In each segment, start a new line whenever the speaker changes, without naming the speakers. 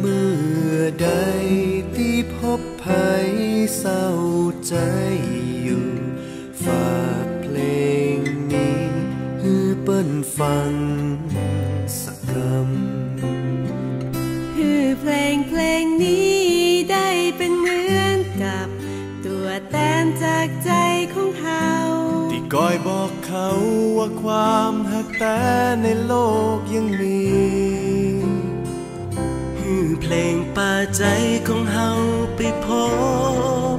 เมื่อใดที่พบภัย
เศร้าใจอยู่ฝากเพ
ลงนี้ฮือเปิ้น
ฟังสัก
คำฮือเพลงเพลงนี้ได้เป็นเหมือนกับ ตัวแต้มจากใจของเขา
ที่ก้อยบอกเขาว่าความหักแต่ในโลกยังมี ง
ป่าใจของเฮาไปพบ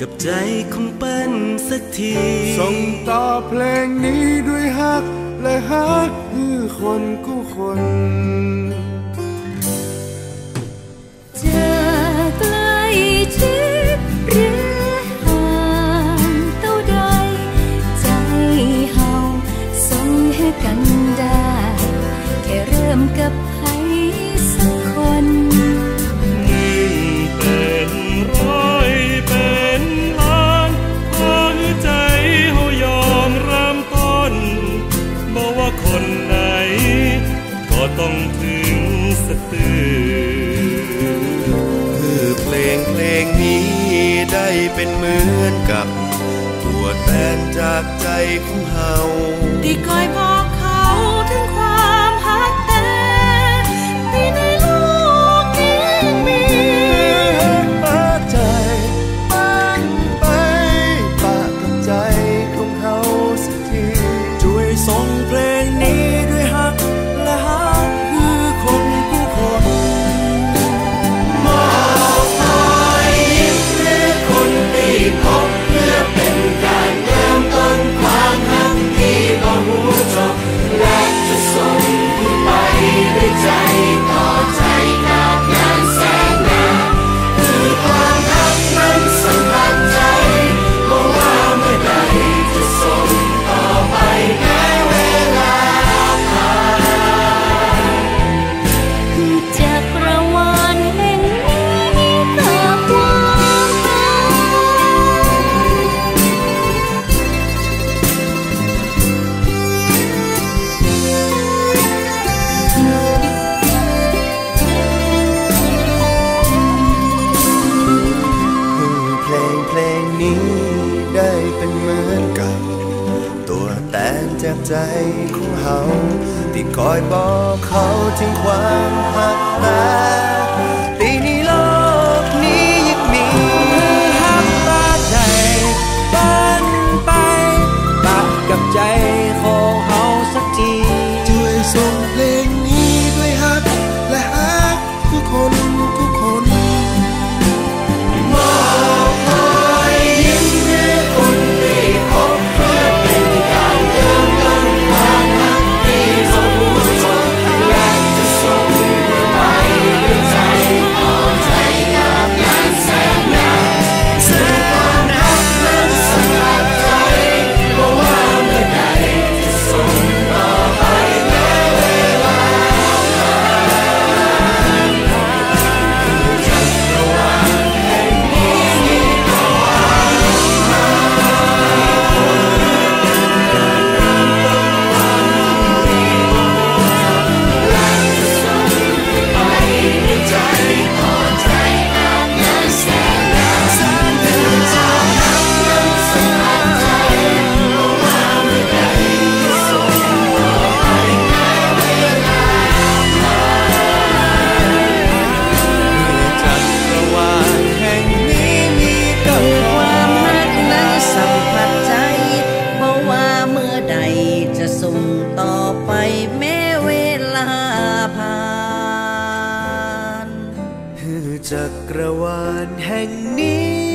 กับใจของเปิ้นสักที ส่งต่อเพลงนี้ด้วยฮักและฮักคือคนกู้คน สตือคือเพลงเพลงนี้ได้เป็นเหมือนกับ ตัวแทนจากใจของเฮาที่คอยบอก ได้เป็นเหมือนกับ ตัวแตนจากใจของเฮาที่คอยบอกเขาถึงความหักแตน จักรวาลแห่งนี้